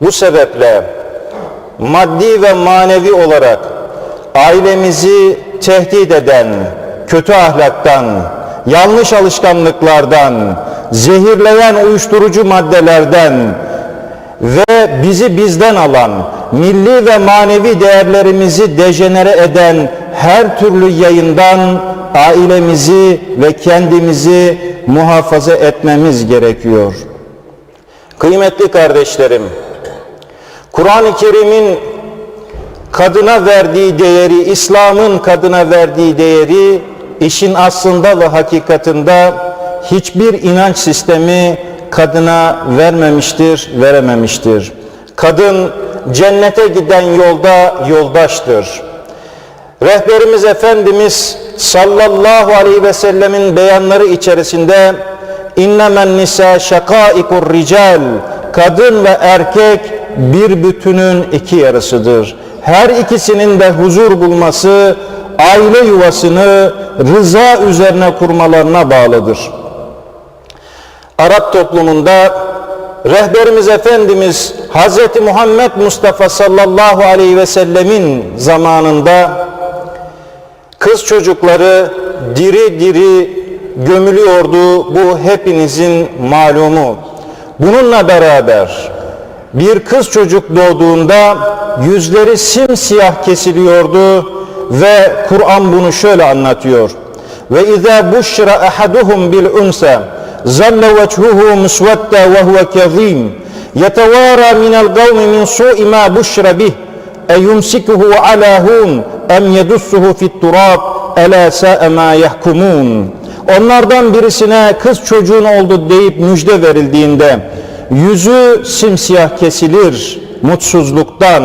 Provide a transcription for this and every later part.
Bu sebeple maddi ve manevi olarak ailemizi tehdit eden kötü ahlaktan, yanlış alışkanlıklardan, zehirleyen uyuşturucu maddelerden ve bizi bizden alan, milli ve manevi değerlerimizi dejenere eden her türlü yayından ailemizi ve kendimizi muhafaza etmemiz gerekiyor. Kıymetli kardeşlerim, Kur'an-ı Kerim'in kadına verdiği değeri, İslam'ın kadına verdiği değeri işin aslında ve hakikatında hiçbir inanç sistemi kadına vermemiştir, verememiştir. Kadın cennete giden yolda yoldaştır. Rehberimiz Efendimiz sallallahu aleyhi ve sellemin beyanları içerisinde innemen nisa şakaikur rical kadın ve erkek bir bütünün iki yarısıdır. Her ikisinin de huzur bulması aile yuvasını rıza üzerine kurmalarına bağlıdır. Arap toplumunda rehberimiz Efendimiz Hz. Muhammed Mustafa sallallahu aleyhi ve sellemin zamanında kız çocukları diri diri gömülüyordu. Bu hepinizin malumu. Bununla beraber bir kız çocuk doğduğunda yüzleri simsiyah kesiliyordu ve Kur'an bunu şöyle anlatıyor. Ve izâ buşra ahaduhum bil unsa zalle vechhuhu musvedda ve huve kezîm yetevâra minel gavmi min su'i ma buşra bih eyumsikuhu ala hun em yedussuhu fit turab ela sa'e ma yahkumun onlardan birisine kız çocuğun oldu deyip müjde verildiğinde yüzü simsiyah kesilir mutsuzluktan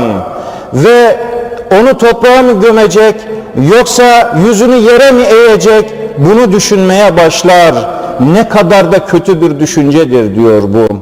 ve onu toprağa mı gömecek yoksa yüzünü yere mi eğecek bunu düşünmeye başlar. Ne kadar da kötü bir düşüncedir diyor bu.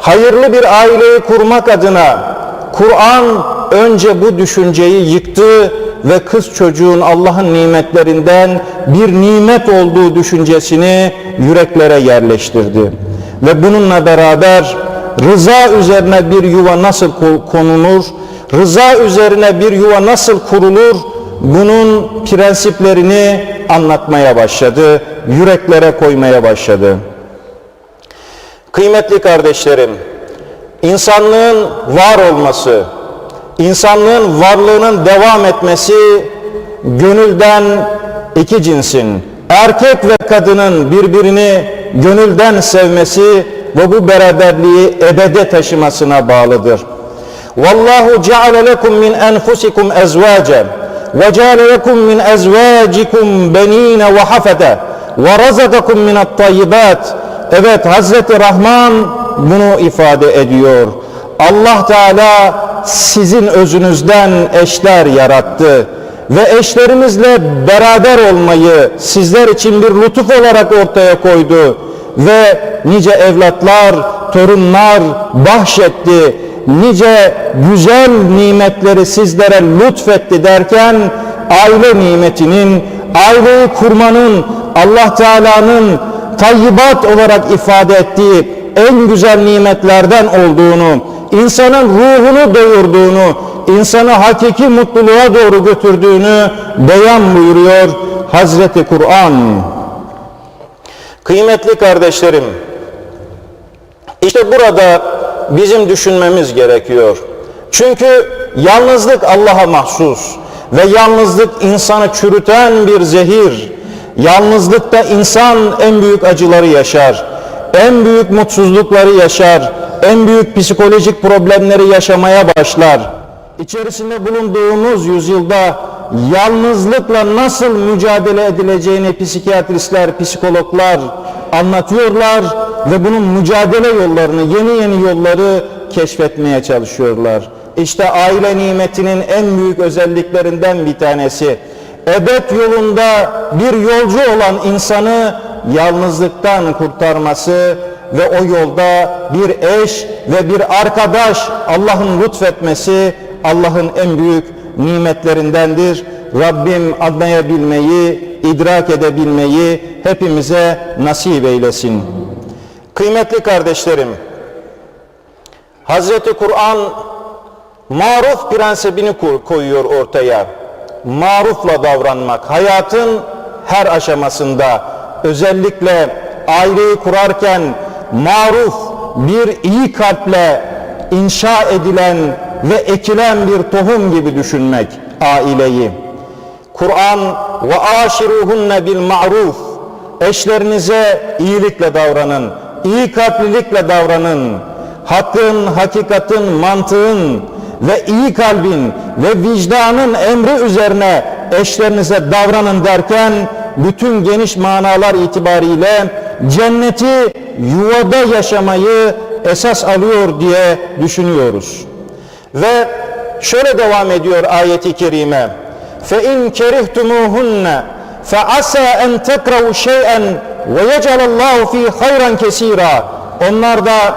Hayırlı bir aileyi kurmak adına Kur'an önce bu düşünceyi yıktı ve kız çocuğun Allah'ın nimetlerinden bir nimet olduğu düşüncesini yüreklere yerleştirdi. Ve bununla beraber rıza üzerine bir yuva nasıl konulur, rıza üzerine bir yuva nasıl kurulur, bunun prensiplerini anlatmaya başladı, yüreklere koymaya başladı. Kıymetli kardeşlerim, insanlığın var olması, insanlığın varlığının devam etmesi gönülden iki cinsin, erkek ve kadının birbirini gönülden sevmesi ve bu beraberliği ebede taşımasına bağlıdır. Vallahu ceale lekum min enfusikum ezvace ve ceale lekum min ezvacikum benine ve hafede ve razakakum min at-tayyibat. Evet Hazreti Rahman bunu ifade ediyor. Allah Teala sizin özünüzden eşler yarattı ve eşlerimizle beraber olmayı sizler için bir lütuf olarak ortaya koydu ve nice evlatlar, torunlar bahşetti. Nice güzel nimetleri sizlere lütfetti derken aile nimetinin, aileyi kurmanın Allah Teala'nın tayyibat olarak ifade ettiği en güzel nimetlerden olduğunu, insanın ruhunu doyurduğunu, insanı hakiki mutluluğa doğru götürdüğünü beyan buyuruyor Hazreti Kur'an. Kıymetli kardeşlerim, işte burada bizim düşünmemiz gerekiyor. Çünkü yalnızlık Allah'a mahsus ve yalnızlık insanı çürüten bir zehir. Yalnızlıkta insan en büyük acıları yaşar, en büyük mutsuzlukları yaşar, en büyük psikolojik problemleri yaşamaya başlar. İçerisinde bulunduğumuz yüzyılda yalnızlıkla nasıl mücadele edileceğini psikiyatristler, psikologlar anlatıyorlar ve bunun mücadele yollarını, yeni yeni yolları keşfetmeye çalışıyorlar. İşte aile nimetinin en büyük özelliklerinden bir tanesi. Ebed yolunda bir yolcu olan insanı yalnızlıktan kurtarması ve o yolda bir eş ve bir arkadaş Allah'ın lütfetmesi Allah'ın en büyük nimetlerindendir. Rabbim anlayabilmeyi, idrak edebilmeyi hepimize nasip eylesin. Kıymetli kardeşlerim, Hazreti Kur'an maruf prensibini ko- koyuyor ortaya. Marufla davranmak hayatın her aşamasında özellikle aileyi kurarken maruf bir iyi kalple inşa edilen ve ekilen bir tohum gibi düşünmek aileyi. Kur'an ve aşiruhunne bil ma'ruf eşlerinize iyilikle davranın, iyi kalplilikle davranın. Hakkın, hakikatin, mantığın ve iyi kalbin ve vicdanın emri üzerine eşlerinize davranın derken bütün geniş manalar itibariyle cenneti yuvada yaşamayı esas alıyor diye düşünüyoruz. Ve şöyle devam ediyor ayeti kerime. Fe in kerihtumuhunne fe asa en tekrahu şey'en ve yecelallahu fi hayran kesira. Onlar da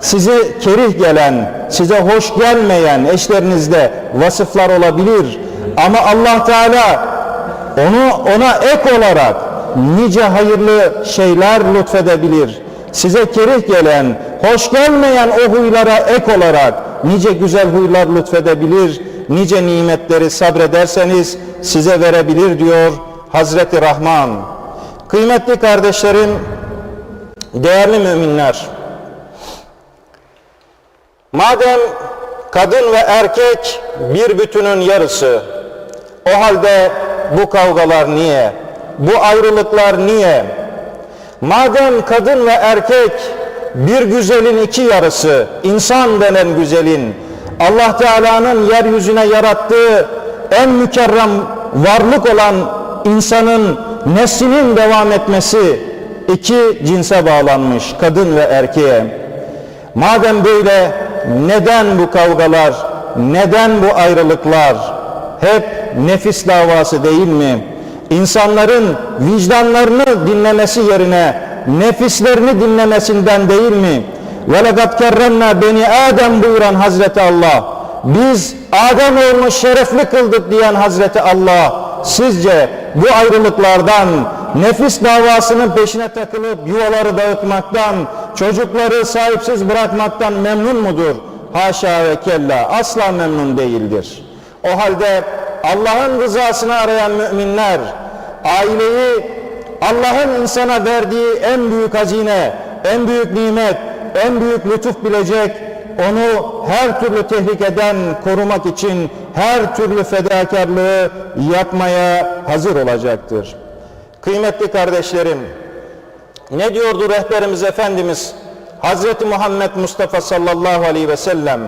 size kerih gelen, size hoş gelmeyen eşlerinizde vasıflar olabilir. Ama Allah Teala onu ona ek olarak nice hayırlı şeyler lütfedebilir. Size kerih gelen, hoş gelmeyen o huylara ek olarak nice güzel huylar lütfedebilir. Nice nimetleri sabrederseniz size verebilir diyor Hazreti Rahman. Kıymetli kardeşlerim, değerli müminler, Madem kadın ve erkek bir bütünün yarısı, o halde bu kavgalar niye? Bu ayrılıklar niye? Madem kadın ve erkek bir güzelin iki yarısı, insan denen güzelin, Allah Teala'nın yeryüzüne yarattığı en mükerrem varlık olan insanın neslinin devam etmesi iki cinse bağlanmış, kadın ve erkeğe. Madem böyle neden bu kavgalar, neden bu ayrılıklar? Hep nefis davası değil mi? İnsanların vicdanlarını dinlemesi yerine nefislerini dinlemesinden değil mi? وَلَقَدْ كَرَّمْنَا beni Adem buyuran Hazreti Allah. Biz Adem oğlunu şerefli kıldık diyen Hazreti Allah. Sizce bu ayrılıklardan, nefis davasının peşine takılıp yuvaları dağıtmaktan, çocukları sahipsiz bırakmaktan memnun mudur? Haşa ve kella asla memnun değildir. O halde Allah'ın rızasını arayan müminler aileyi Allah'ın insana verdiği en büyük hazine, en büyük nimet, en büyük lütuf bilecek, onu her türlü tehlikeden korumak için her türlü fedakarlığı yapmaya hazır olacaktır. Kıymetli kardeşlerim, ne diyordu rehberimiz Efendimiz Hazreti Muhammed Mustafa sallallahu aleyhi ve sellem?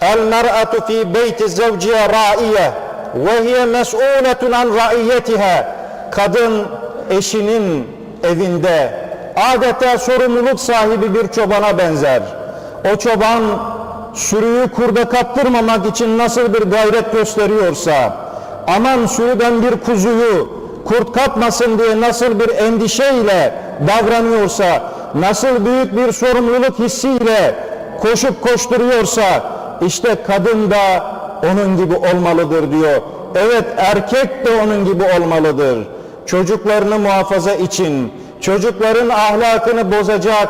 El mer'atu fi beyti zevciye ra'iye ve hiye mes'uletun an ra'iyetiha. Kadın eşinin evinde adeta sorumluluk sahibi bir çobana benzer. O çoban sürüyü kurda kaptırmamak için nasıl bir gayret gösteriyorsa, aman sürüden bir kuzuyu kurt kapmasın diye nasıl bir endişeyle davranıyorsa, nasıl büyük bir sorumluluk hissiyle koşup koşturuyorsa, işte kadın da onun gibi olmalıdır diyor. Evet erkek de onun gibi olmalıdır. Çocuklarını muhafaza için, çocukların ahlakını bozacak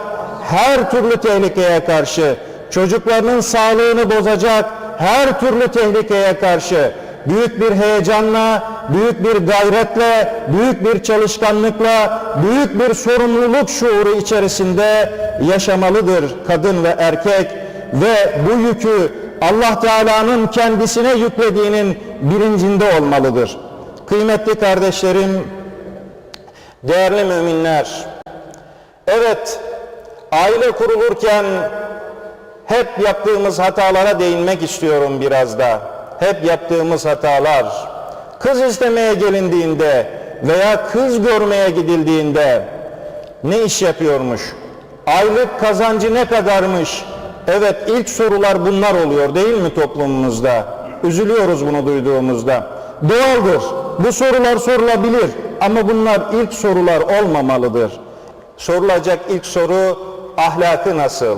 her türlü tehlikeye karşı, çocuklarının sağlığını bozacak her türlü tehlikeye karşı büyük bir heyecanla, büyük bir gayretle, büyük bir çalışkanlıkla, büyük bir sorumluluk şuuru içerisinde yaşamalıdır kadın ve erkek ve bu yükü Allah Teala'nın kendisine yüklediğinin bilincinde olmalıdır. Kıymetli kardeşlerim, değerli müminler, evet aile kurulurken hep yaptığımız hatalara değinmek istiyorum biraz da. Hep yaptığımız hatalar. Kız istemeye gelindiğinde veya kız görmeye gidildiğinde ne iş yapıyormuş? Aylık kazancı ne kadarmış? Evet ilk sorular bunlar oluyor değil mi toplumumuzda? Üzülüyoruz bunu duyduğumuzda. Doğaldır. Bu sorular sorulabilir ama bunlar ilk sorular olmamalıdır. Sorulacak ilk soru ahlakı nasıl?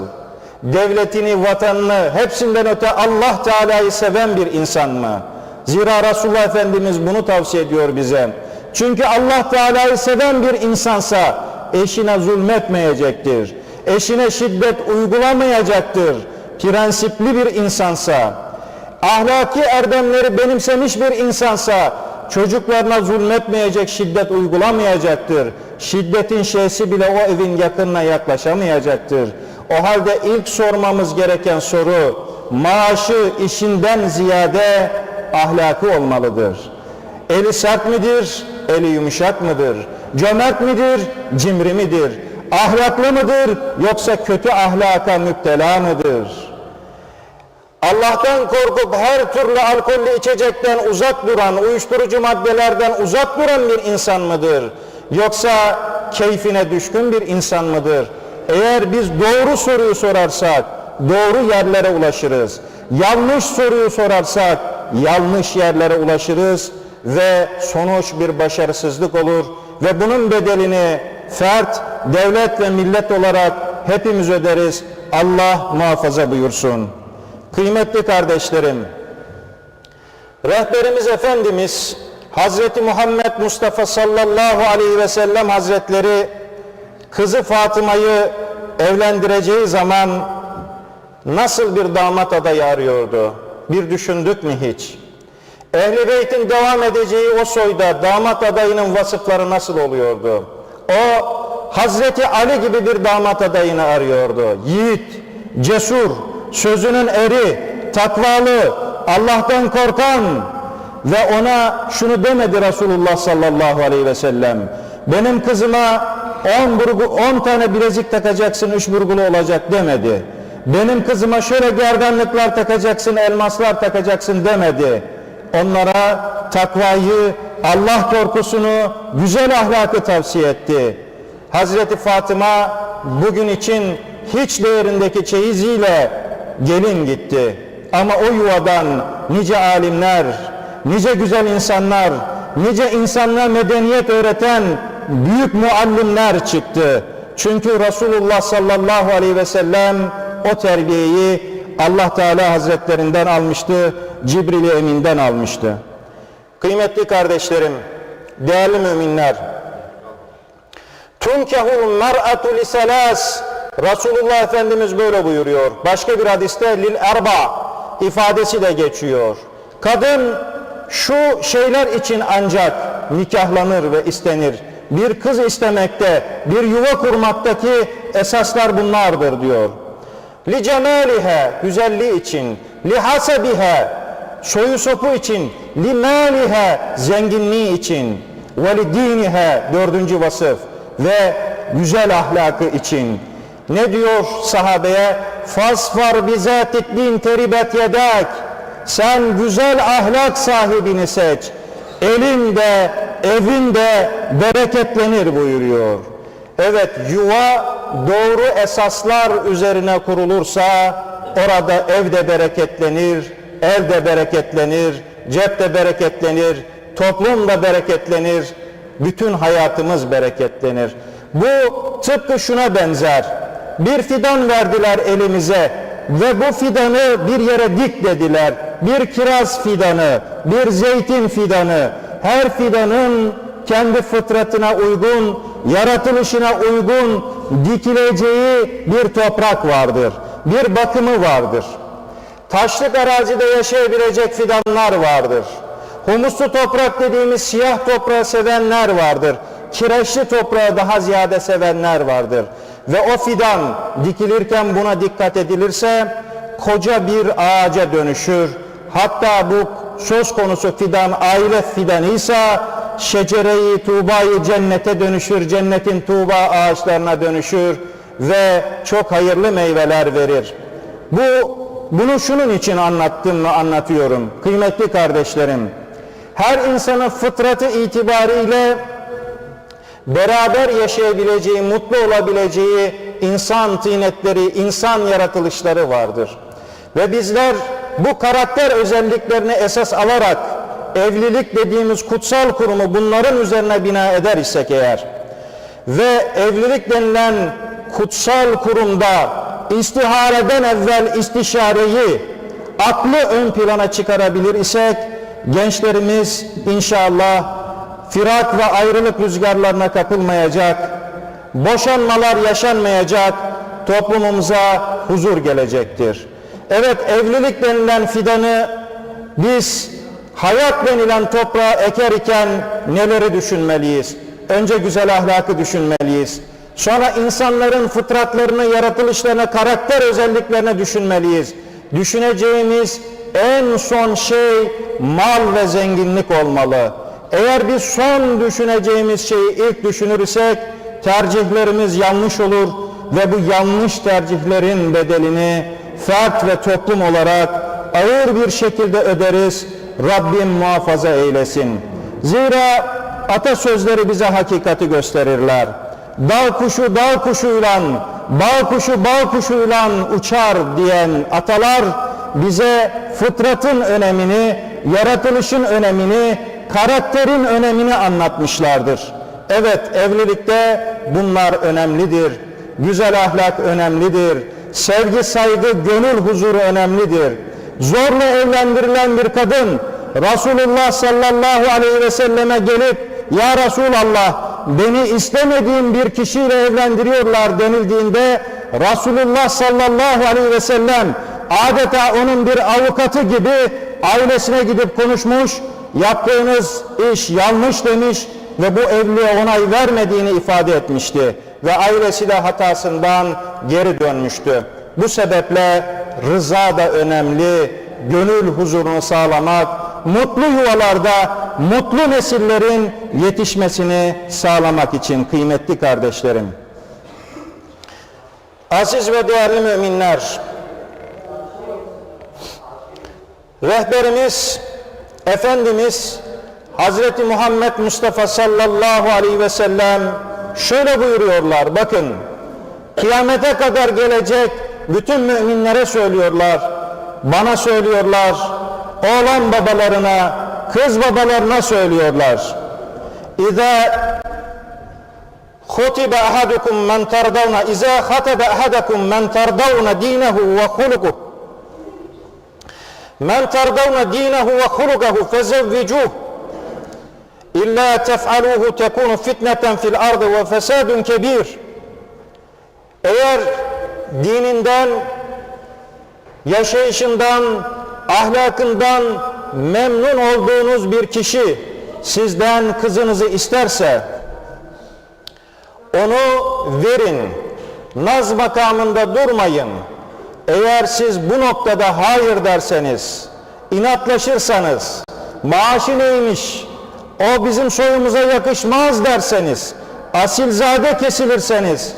Devletini, vatanını hepsinden öte Allah Teala'yı seven bir insan mı? Zira Resulullah Efendimiz bunu tavsiye ediyor bize. Çünkü Allah Teala'yı seven bir insansa eşine zulmetmeyecektir. eşine şiddet uygulamayacaktır, prensipli bir insansa, ahlaki erdemleri benimsemiş bir insansa, çocuklarına zulmetmeyecek, şiddet uygulamayacaktır. Şiddetin şeysi bile o evin yakınına yaklaşamayacaktır. O halde ilk sormamız gereken soru, maaşı işinden ziyade ahlaki olmalıdır. Eli sert midir, eli yumuşak mıdır? Cömert midir, cimri midir? Ahlaklı mıdır, yoksa kötü ahlaka müptela mıdır? Allah'tan korkup her türlü alkollü içecekten uzak duran, uyuşturucu maddelerden uzak duran bir insan mıdır? Yoksa keyfine düşkün bir insan mıdır? Eğer biz doğru soruyu sorarsak doğru yerlere ulaşırız. Yanlış soruyu sorarsak yanlış yerlere ulaşırız ve sonuç bir başarısızlık olur ve bunun bedelini fert, devlet ve millet olarak hepimiz öderiz. Allah muhafaza buyursun. Kıymetli kardeşlerim, rehberimiz Efendimiz Hazreti Muhammed Mustafa sallallahu aleyhi ve sellem Hazretleri kızı Fatıma'yı evlendireceği zaman nasıl bir damat adayı arıyordu? Bir düşündük mü hiç? Ehli Beyt'in devam edeceği o soyda damat adayının vasıfları nasıl oluyordu? O Hazreti Ali gibi bir damat adayını arıyordu. Yiğit, cesur, sözünün eri, takvalı, Allah'tan korkan ve ona şunu demedi Resulullah sallallahu aleyhi ve sellem. Benim kızıma 10 burgu, 10 tane bilezik takacaksın, üç burgulu olacak demedi. Benim kızıma şöyle gerdanlıklar takacaksın, elmaslar takacaksın demedi. Onlara takvayı, Allah korkusunu, güzel ahlakı tavsiye etti. Hazreti Fatıma bugün için hiç değerindeki çeyiziyle gelin gitti. Ama o yuvadan nice alimler, nice güzel insanlar, nice insanlığa medeniyet öğreten büyük muallimler çıktı. Çünkü Resulullah sallallahu aleyhi ve sellem o terbiyeyi Allah Teala Hazretlerinden almıştı, Cibril-i Emin'den almıştı. Kıymetli kardeşlerim, değerli müminler, Tunkehul mer'atu li selas Resulullah Efendimiz böyle buyuruyor. Başka bir hadiste lil erba ifadesi de geçiyor. Kadın şu şeyler için ancak nikahlanır ve istenir. Bir kız istemekte, bir yuva kurmaktaki esaslar bunlardır diyor. Li cemalihe güzelliği için, li hasebihe soyu sopu için, li malihe zenginliği için ve li dinihe dördüncü vasıf ve güzel ahlakı için. Ne diyor sahabeye? Fasfar bizatik din teribet yedak. Sen güzel ahlak sahibini seç. Elinde, evinde bereketlenir buyuruyor. Evet yuva doğru esaslar üzerine kurulursa orada evde bereketlenir, evde bereketlenir, cepte bereketlenir, toplum da bereketlenir, bütün hayatımız bereketlenir. Bu tıpkı şuna benzer. Bir fidan verdiler elimize ve bu fidanı bir yere dik dediler. Bir kiraz fidanı, bir zeytin fidanı, her fidanın kendi fıtratına uygun, yaratılışına uygun dikileceği bir toprak vardır. Bir bakımı vardır. Taşlık arazide yaşayabilecek fidanlar vardır. Humuslu toprak dediğimiz siyah toprağı sevenler vardır. Kireçli toprağı daha ziyade sevenler vardır. Ve o fidan dikilirken buna dikkat edilirse koca bir ağaca dönüşür. Hatta bu söz konusu fidan aile fidanıysa şecereyi tuğbayı cennete dönüşür, cennetin tuğba ağaçlarına dönüşür ve çok hayırlı meyveler verir. Bu bunu şunun için anlattım ve anlatıyorum. Kıymetli kardeşlerim, her insanın fıtratı itibariyle beraber yaşayabileceği, mutlu olabileceği insan tinetleri, insan yaratılışları vardır. Ve bizler bu karakter özelliklerini esas alarak evlilik dediğimiz kutsal kurumu bunların üzerine bina eder isek eğer ve evlilik denilen kutsal kurumda istihareden evvel istişareyi aklı ön plana çıkarabilir isek gençlerimiz inşallah firak ve ayrılık rüzgarlarına kapılmayacak, boşanmalar yaşanmayacak, toplumumuza huzur gelecektir. Evet evlilik denilen fidanı biz hayat denilen toprağa eker iken neleri düşünmeliyiz? Önce güzel ahlakı düşünmeliyiz. Sonra insanların fıtratlarını, yaratılışlarını, karakter özelliklerini düşünmeliyiz. Düşüneceğimiz en son şey mal ve zenginlik olmalı. Eğer biz son düşüneceğimiz şeyi ilk düşünürsek tercihlerimiz yanlış olur ve bu yanlış tercihlerin bedelini fert ve toplum olarak ağır bir şekilde öderiz. Rabbim muhafaza eylesin. Zira atasözleri bize hakikati gösterirler. Dağ kuşu dağ kuşuyla, bal kuşu bal kuşuyla uçar diyen atalar bize fıtratın önemini, yaratılışın önemini, karakterin önemini anlatmışlardır. Evet evlilikte bunlar önemlidir. Güzel ahlak önemlidir. Sevgi, saygı, gönül huzuru önemlidir. Zorla evlendirilen bir kadın Resulullah sallallahu aleyhi ve selleme gelip Ya Resulallah beni istemediğim bir kişiyle evlendiriyorlar denildiğinde Resulullah sallallahu aleyhi ve sellem adeta onun bir avukatı gibi ailesine gidip konuşmuş yaptığınız iş yanlış demiş ve bu evliliğe onay vermediğini ifade etmişti ve ailesi de hatasından geri dönmüştü. Bu sebeple rıza da önemli, gönül huzurunu sağlamak, mutlu yuvalarda mutlu nesillerin yetişmesini sağlamak için kıymetli kardeşlerim. Aziz ve değerli müminler, rehberimiz, Efendimiz Hazreti Muhammed Mustafa sallallahu aleyhi ve sellem şöyle buyuruyorlar bakın kıyamete kadar gelecek bütün müminlere söylüyorlar bana söylüyorlar oğlan babalarına kız babalarına söylüyorlar. İza khutibe ahadukum men tardavna İza khatabe ahadukum men tardavna dinehu ve hulukuh Men terdavne dinehu ve hulugahu fezevvicuh İlla tef'aluhu tekunu fitneten fil ardı ve fesadun kebir. Eğer dininden, yaşayışından, ahlakından memnun olduğunuz bir kişi sizden kızınızı isterse onu verin. Naz makamında durmayın. Eğer siz bu noktada hayır derseniz, inatlaşırsanız, maaşı neymiş, o bizim soyumuza yakışmaz derseniz, asilzade kesilirseniz,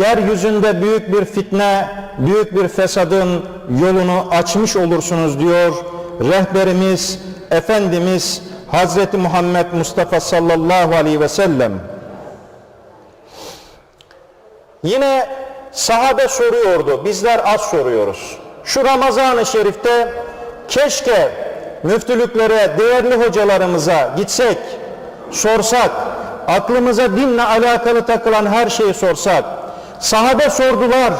yeryüzünde büyük bir fitne, büyük bir fesadın yolunu açmış olursunuz diyor rehberimiz, Efendimiz Hazreti Muhammed Mustafa sallallahu aleyhi ve sellem. Yine sahabe soruyordu, bizler az soruyoruz. Şu Ramazan-ı Şerif'te keşke müftülüklere, değerli hocalarımıza gitsek, sorsak, aklımıza dinle alakalı takılan her şeyi sorsak. Sahabe sordular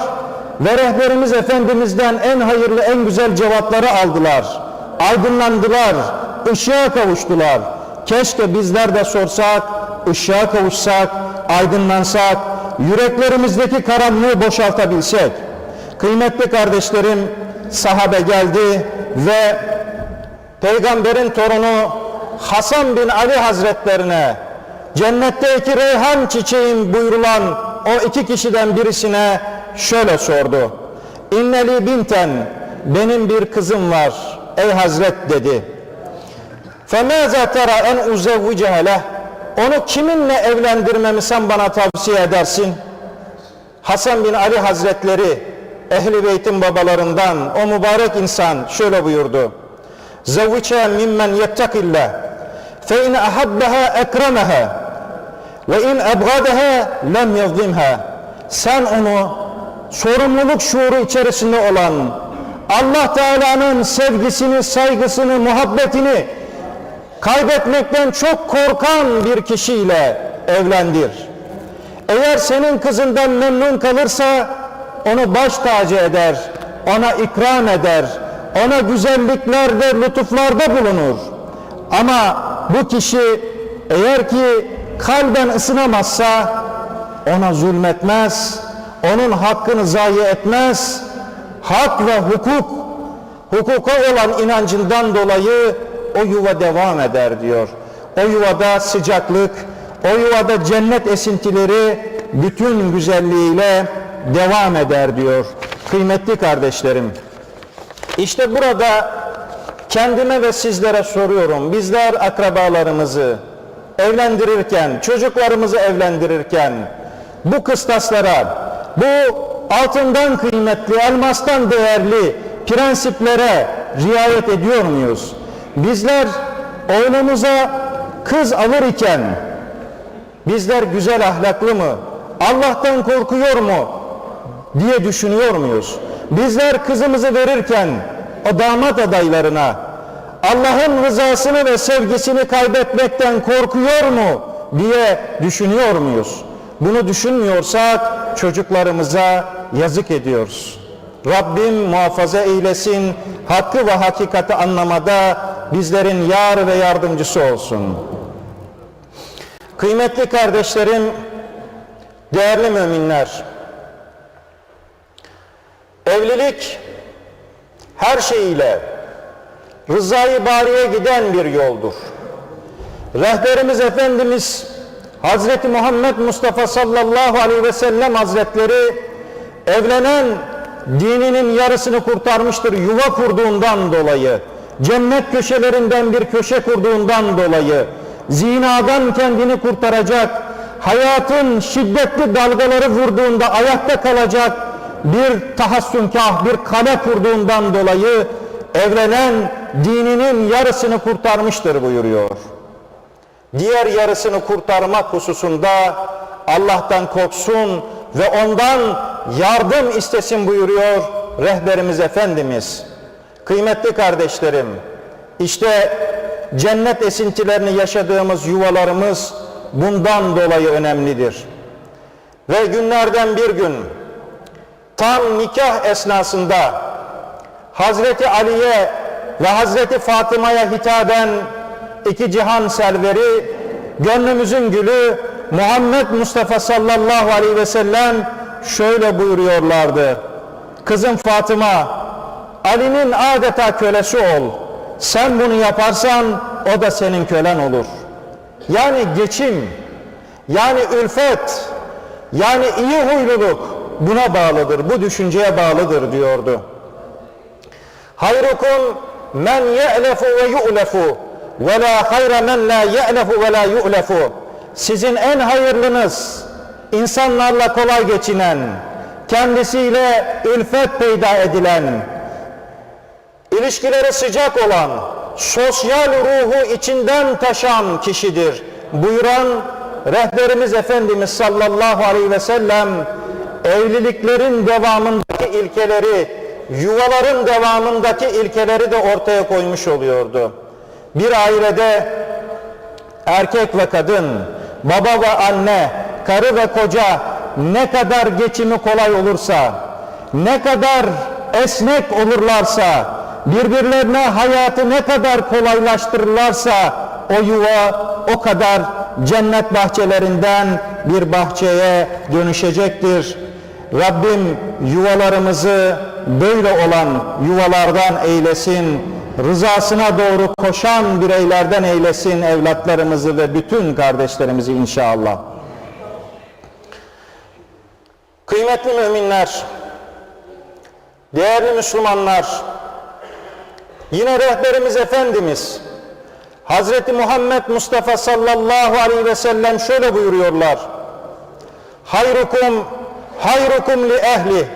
ve rehberimiz Efendimiz'den en hayırlı, en güzel cevapları aldılar. Aydınlandılar, ışığa kavuştular. Keşke bizler de sorsak, ışığa kavuşsak, aydınlansak, yüreklerimizdeki karanlığı boşaltabilsek. Kıymetli kardeşlerim, sahabe geldi ve peygamberin torunu Hasan bin Ali Hazretlerine cennetteki reyhan çiçeğim buyurulan o iki kişiden birisine şöyle sordu. İnneli binten benim bir kızım var ey Hazret dedi. فَمَاذَا تَرَى en اُزَوِّجَهَ لَهُ onu kiminle evlendirmemi sen bana tavsiye edersin? Hasan bin Ali Hazretleri Ehli Beyt'in babalarından o mübarek insan şöyle buyurdu. Zavviçe mimmen yettekillah fe in ahabbeha ekremeha ve in ebgadeha lem yazlimha. Sen onu sorumluluk şuuru içerisinde olan Allah Teala'nın sevgisini, saygısını, muhabbetini kaybetmekten çok korkan bir kişiyle evlendir. Eğer senin kızından memnun kalırsa onu baş tacı eder, ona ikram eder, ona güzelliklerde, lütuflarda bulunur. Ama bu kişi eğer ki kalben ısınamazsa ona zulmetmez, onun hakkını zayi etmez. Hak ve hukuk, hukuka olan inancından dolayı o yuva devam eder diyor. O yuvada sıcaklık, o yuvada cennet esintileri bütün güzelliğiyle devam eder diyor. Kıymetli kardeşlerim. İşte burada kendime ve sizlere soruyorum. Bizler akrabalarımızı evlendirirken, çocuklarımızı evlendirirken bu kıstaslara, bu altından kıymetli, elmastan değerli prensiplere riayet ediyor muyuz? Bizler oğlumuza kız alır iken bizler güzel ahlaklı mı? Allah'tan korkuyor mu? diye düşünüyor muyuz? Bizler kızımızı verirken o damat adaylarına Allah'ın rızasını ve sevgisini kaybetmekten korkuyor mu diye düşünüyor muyuz? Bunu düşünmüyorsak çocuklarımıza yazık ediyoruz. Rabbim muhafaza eylesin, hakkı ve hakikati anlamada bizlerin yar ve yardımcısı olsun. Kıymetli kardeşlerim, değerli müminler, evlilik her şeyiyle rızayı bariye giden bir yoldur. Rehberimiz Efendimiz Hazreti Muhammed Mustafa sallallahu aleyhi ve sellem Hazretleri evlenen dininin yarısını kurtarmıştır yuva kurduğundan dolayı. Cennet köşelerinden bir köşe kurduğundan dolayı. Zinadan kendini kurtaracak, hayatın şiddetli dalgaları vurduğunda ayakta kalacak bir tahassünkah, bir kale kurduğundan dolayı evlenen dininin yarısını kurtarmıştır buyuruyor. Diğer yarısını kurtarmak hususunda Allah'tan korksun ve ondan yardım istesin buyuruyor rehberimiz Efendimiz. Kıymetli kardeşlerim, işte cennet esintilerini yaşadığımız yuvalarımız bundan dolayı önemlidir. Ve günlerden bir gün tam nikah esnasında Hazreti Ali'ye ve Hazreti Fatıma'ya hitaben iki cihan serveri, gönlümüzün gülü Muhammed Mustafa sallallahu aleyhi ve sellem şöyle buyuruyorlardı. Kızım Fatıma, Ali'nin adeta kölesi ol. Sen bunu yaparsan o da senin kölen olur. Yani geçim, yani ülfet, yani iyi huyluluk buna bağlıdır, bu düşünceye bağlıdır diyordu. Hayrukum men ye'lefu ve yu'lefu ve la hayra men la ye'lefu ve la yu'lefu. Sizin en hayırlınız insanlarla kolay geçinen, kendisiyle ülfet peyda edilen, ilişkileri sıcak olan, sosyal ruhu içinden taşan kişidir. Buyuran rehberimiz Efendimiz sallallahu aleyhi ve sellem evliliklerin devamındaki ilkeleri, yuvaların devamındaki ilkeleri de ortaya koymuş oluyordu. Bir ailede erkek ve kadın, baba ve anne, karı ve koca ne kadar geçimi kolay olursa, ne kadar esnek olurlarsa, birbirlerine hayatı ne kadar kolaylaştırırlarsa o yuva o kadar cennet bahçelerinden bir bahçeye dönüşecektir. Rabbim yuvalarımızı böyle olan yuvalardan eylesin, rızasına doğru koşan bireylerden eylesin evlatlarımızı ve bütün kardeşlerimizi inşallah. Kıymetli müminler, değerli Müslümanlar, yine rehberimiz Efendimiz, Hazreti Muhammed Mustafa sallallahu aleyhi ve sellem şöyle buyuruyorlar. Hayrukum hayrukum li ehli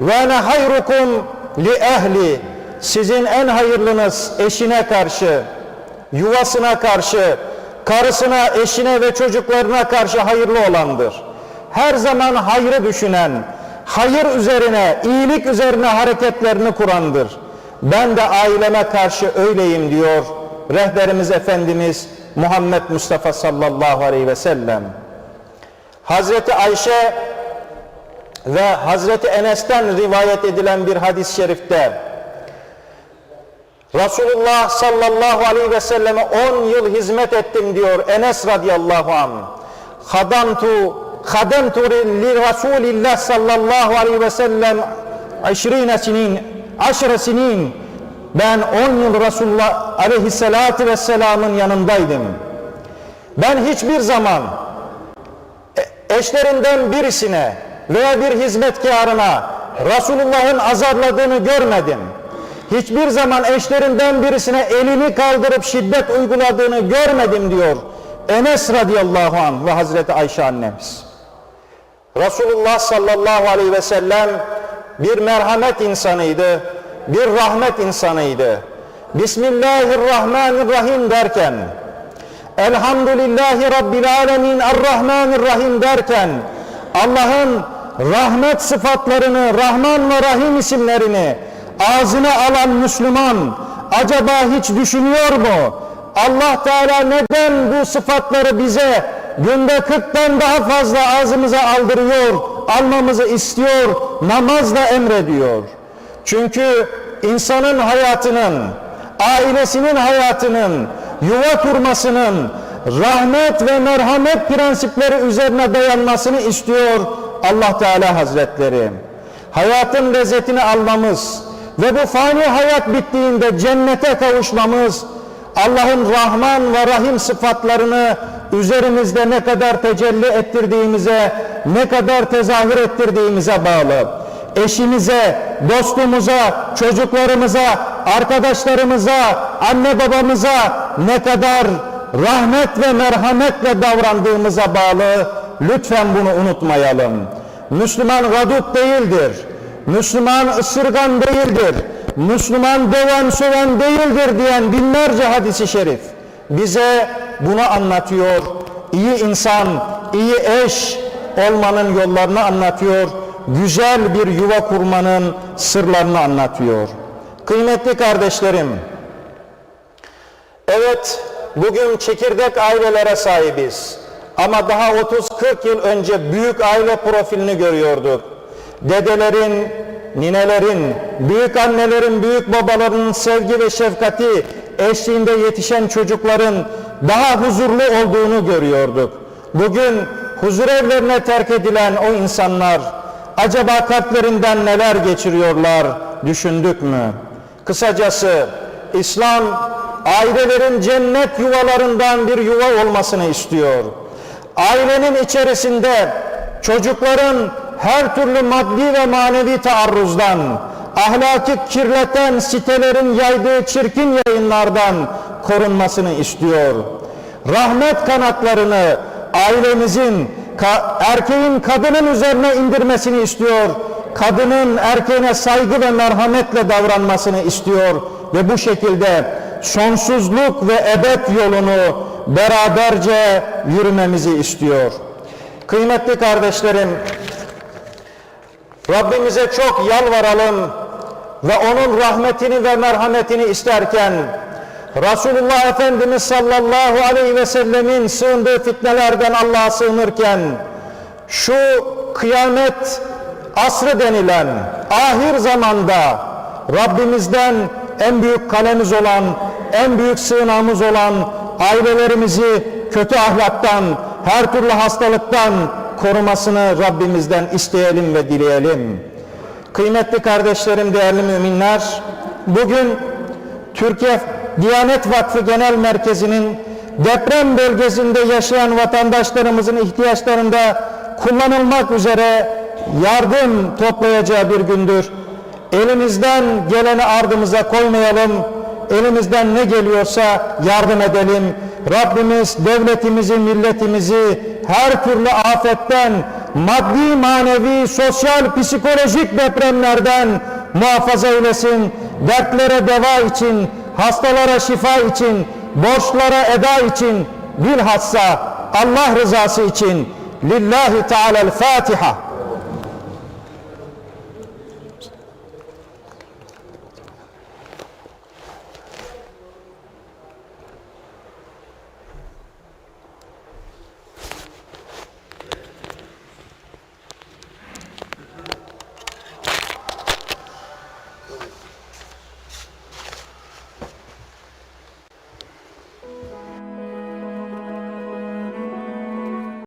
ve ene hayrukum li ehli. Sizin en hayırlınız eşine karşı, yuvasına karşı, karısına, eşine ve çocuklarına karşı hayırlı olandır. Her zaman hayrı düşünen, hayır üzerine, iyilik üzerine hareketlerini kurandır. Ben de aileme karşı öyleyim diyor rehberimiz Efendimiz Muhammed Mustafa sallallahu aleyhi ve sellem. Hazreti Ayşe ve Hazreti Enes'ten rivayet edilen bir hadis-i şerifte Resulullah sallallahu aleyhi ve selleme 10 yıl hizmet ettim diyor Enes radıyallahu anh. Hadamtu hademtu li Resulillah sallallahu aleyhi ve sellem 20 sinin 10 sinin ben 10 yıl Resulullah aleyhissalatu vesselamın yanındaydım. Ben hiçbir zaman e, eşlerinden birisine veya bir hizmetkarına Resulullah'ın azarladığını görmedim. Hiçbir zaman eşlerinden birisine elini kaldırıp şiddet uyguladığını görmedim diyor Enes radıyallahu anh ve Hazreti Ayşe annemiz. Resulullah sallallahu aleyhi ve sellem bir merhamet insanıydı, bir rahmet insanıydı. Bismillahirrahmanirrahim derken, Elhamdülillahi Rabbil Alemin Errahmanirrahim derken, Allah'ın rahmet sıfatlarını, Rahman ve Rahim isimlerini ağzına alan Müslüman acaba hiç düşünüyor mu? Allah Teala neden bu sıfatları bize günde 40'tan daha fazla ağzımıza aldırıyor, almamızı istiyor, namazla emrediyor. Çünkü insanın hayatının, ailesinin hayatının, yuva kurmasının rahmet ve merhamet prensipleri üzerine dayanmasını istiyor Allah Teala Hazretleri. Hayatın lezzetini almamız ve bu fani hayat bittiğinde cennete kavuşmamız Allah'ın Rahman ve Rahim sıfatlarını üzerimizde ne kadar tecelli ettirdiğimize, ne kadar tezahür ettirdiğimize bağlı. Eşimize, dostumuza, çocuklarımıza, arkadaşlarımıza, anne babamıza ne kadar rahmet ve merhametle davrandığımıza bağlı. Lütfen bunu unutmayalım. Müslüman gadut değildir. Müslüman ısırgan değildir. Müslüman döven söven değildir diyen binlerce hadisi şerif bize bunu anlatıyor. İyi insan, iyi eş olmanın yollarını anlatıyor. Güzel bir yuva kurmanın sırlarını anlatıyor. Kıymetli kardeşlerim, evet bugün çekirdek ailelere sahibiz. Ama daha 30-40 yıl önce büyük aile profilini görüyorduk. Dedelerin, ninelerin, büyük annelerin, büyük babaların sevgi ve şefkati eşliğinde yetişen çocukların daha huzurlu olduğunu görüyorduk. Bugün huzur evlerine terk edilen o insanlar acaba kalplerinden neler geçiriyorlar düşündük mü? Kısacası İslam ailelerin cennet yuvalarından bir yuva olmasını istiyor. Ailenin içerisinde çocukların her türlü maddi ve manevi taarruzdan, ahlaki kirleten sitelerin yaydığı çirkin yayınlardan korunmasını istiyor. Rahmet kanatlarını ailemizin, erkeğin kadının üzerine indirmesini istiyor. Kadının erkeğine saygı ve merhametle davranmasını istiyor ve bu şekilde sonsuzluk ve ebed yolunu beraberce yürümemizi istiyor. Kıymetli kardeşlerim, Rabbimize çok yalvaralım ve onun rahmetini ve merhametini isterken Resulullah Efendimiz sallallahu aleyhi ve sellemin sığındığı fitnelerden Allah'a sığınırken şu kıyamet asrı denilen ahir zamanda Rabbimizden en büyük kalemiz olan, en büyük sığınağımız olan ailelerimizi kötü ahlaktan, her türlü hastalıktan korumasını Rabbimizden isteyelim ve dileyelim. Kıymetli kardeşlerim, değerli müminler, bugün Türkiye Diyanet Vakfı Genel Merkezi'nin deprem bölgesinde yaşayan vatandaşlarımızın ihtiyaçlarında kullanılmak üzere yardım toplayacağı bir gündür. Elimizden geleni ardımıza koymayalım. Elimizden ne geliyorsa yardım edelim. Rabbimiz devletimizi, milletimizi her türlü afetten, maddi, manevi, sosyal, psikolojik depremlerden muhafaza eylesin. Dertlere deva için, hastalara şifa için, borçlara eda için, bilhassa Allah rızası için. Lillahi Teala'l-Fatiha.